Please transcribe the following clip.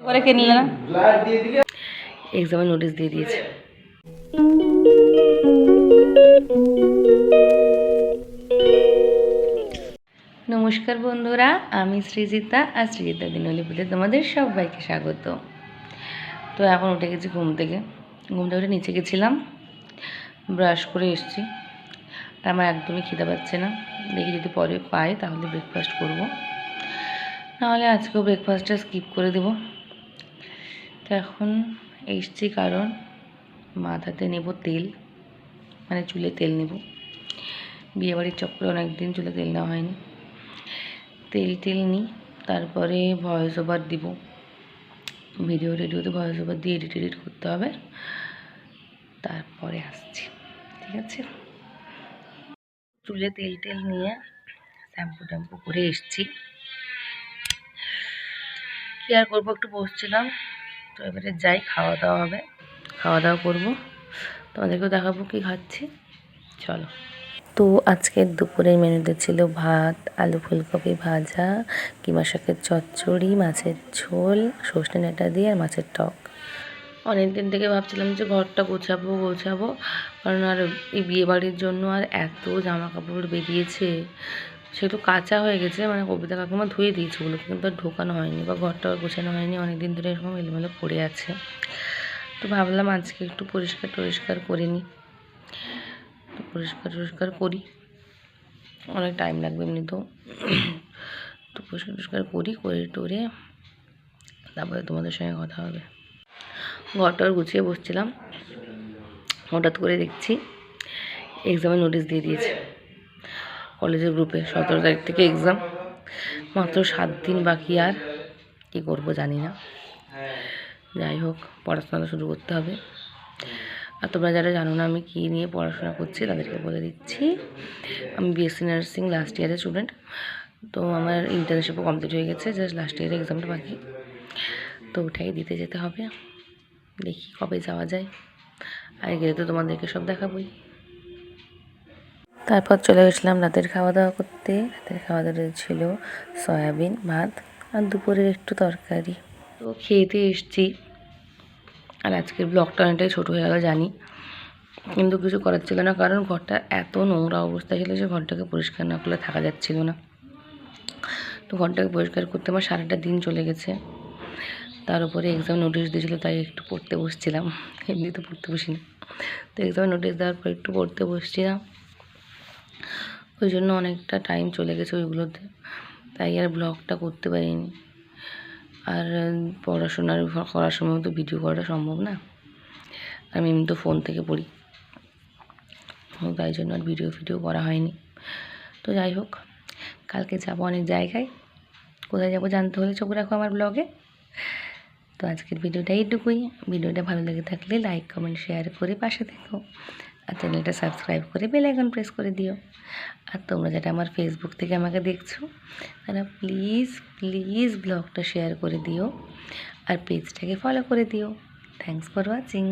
করে কে নিলে না এক্সামে নোটিশ দিয়ে দিয়েছে। নমস্কার বন্ধুরা আমি সৃজিতা আর সৃজিতা দিনলিপিতে তোমাদের সবাইকে স্বাগত। তো এখন উঠে গেছি ঘুম থেকে। ঘুম থেকে উঠে নিচে গেছিলাম ব্রাশ করে এসছি। আর আমার একদমই খিদে পাচ্ছে না। দেখি যদি পরে পাই তাহলে ব্রেকফাস্ট করব। নাহলে আজকেও ব্রেকফাস্টটা স্কিপ করে দেব। তো এখন এসছি কারণ মাথাতে নেব তেল মানে চুলে তেল নেব। বিয়েবাড়ির চক্করে অনেক দিন চুলে তেল নেওয়া হয়নি। তেল টেল নিই, তারপরে ভয়েস ওভার দিব। ভিডিও রেডিওতে ভয়েস ওভার দিয়ে এডিট এডিট করতে হবে। তারপরে আসছি, ঠিক আছে? চুলে তেল টেল নিয়ে শ্যাম্পু ট্যাম্পু করে এসছি। কি আর করব একটু বসছিলাম। তো এবারে যাই খাওয়া দাওয়া হবে। খাওয়া দাওয়া করব। তোমাদেরকেও দেখাবো কি খাচ্ছি। চলো। তো আজকের দুপুরের মেনুতে ছিল ভাত, আলু ফুলকপি ভাজা, কিমা শাকের চচ্চড়ি, মাছের ঝোল, সর্ষে ডাঁটা দিয়ে আর মাছের টক। অনেক দিন থেকে ভাবছিলাম যে ঘরটা গোছাবো গোছাবো। কারণ আর এই বিয়েবাড়ির জন্য আর এত জামা কাপড় বেরিয়েছে। সেগুলো কাঁচা হয়ে গেছে মানে কবিতা কাকিমা ধুয়ে দিয়েছে ওগুলো কিন্তু আর ঢোকানো হয়নি বা ঘরটা গোছানো হয়নি অনেক দিন ধরে এরকম এলোমেলো পড়ে আছে। তো ভাবলাম আজকে একটু পরিষ্কার টরিষ্কার করে নিই। তো পরিষ্কার টরিষ্কার করি। অনেক টাইম লাগবে এমনি তো তো পরিষ্কার টরিষ্কার করি, করে টরে তারপরে তোমাদের সঙ্গে কথা হবে। ঘরটার গুছিয়ে বসছিলাম। হঠাৎ করে দেখছি এক্সামে নোটিশ দিয়ে দিয়েছে। কলেজের গ্রুপে সতেরো তারিখ থেকে এক্সাম মাত্র সাত দিন বাকি আর কী করব জানি না। যাই হোক, পড়াশোনা শুরু করতে হবে। আর তোমরা যারা জানো না আমি কী নিয়ে পড়াশোনা করছি, তাদেরকে বলে দিচ্ছি। আমি বিএসসি নার্সিং লাস্ট ইয়ারের স্টুডেন্ট তো আমার ইন্টার্নশিপও কমপ্লিট হয়ে গেছে জাস্ট লাস্ট ইয়ারের এক্সামটা বাকি। তো ওটাই দিতে যেতে হবে। দেখি কবে যাওয়া যায়। আর গেলে তো তোমাদেরকে সব দেখাবই। তারপর চলে গেছিলাম রাতের খাওয়া দাওয়া করতে। রাতের খাওয়া দাওয়া ছিল সয়াবিন, ভাত আর দুপুরের একটু তরকারি। তো খেতে এসছি। আর আজকের ব্লগটা অনেকটাই ছোটো হয়ে গেল, জানি। কিন্তু কিছু করার ছিল না, কারণ ঘরটা এত নোংরা অবস্থা ছিল যে ঘরটাকে পরিষ্কার না করলে থাকা যাচ্ছিল না। তো ঘরটাকে পরিষ্কার করতে আমার সারাটা দিন চলে গেছে। তার উপরে এক্সাম নোটিশ দিয়েছিলো, তাই একটু পড়তে বসছিলাম। এমনি তো পড়তে বসি না তো এক্সামে নোটিশ দেওয়ার পর একটু পড়তে বসছিলাম। ওই জন্য অনেকটা টাইম চলে গেছে ওইগুলোতে। তাই আর ব্লগটা করতে পারিনি। আর পড়াশোনার করার সময় তো ভিডিও করাটা সম্ভব না। আমি এমনি তো ফোন থেকে পড়ি। তাই জন্য আর ভিডিও ফিডিও করা হয়নি। তো যাই হোক, কালকে যাব অনেক জায়গায়। কোথায় যাব জানতে হলে চোখ রাখো আমার ব্লগে তো আজকের ভিডিওটা এইটুকুই। ভিডিওটা ভালো লেগে থাকলে লাইক কমেন্ট শেয়ার করে পাশে থেকো। আর চ্যানেলটা সাবস্ক্রাইব করে বেল আইকন প্রেস করে দিও। আর তোমরা যেটা আমার ফেসবুক থেকে আমাকে দেখছ, তারা প্লিজ প্লিজ ব্লগটা শেয়ার করে দিও আর পেজটাকে ফলো করে দিও। Thanks for watching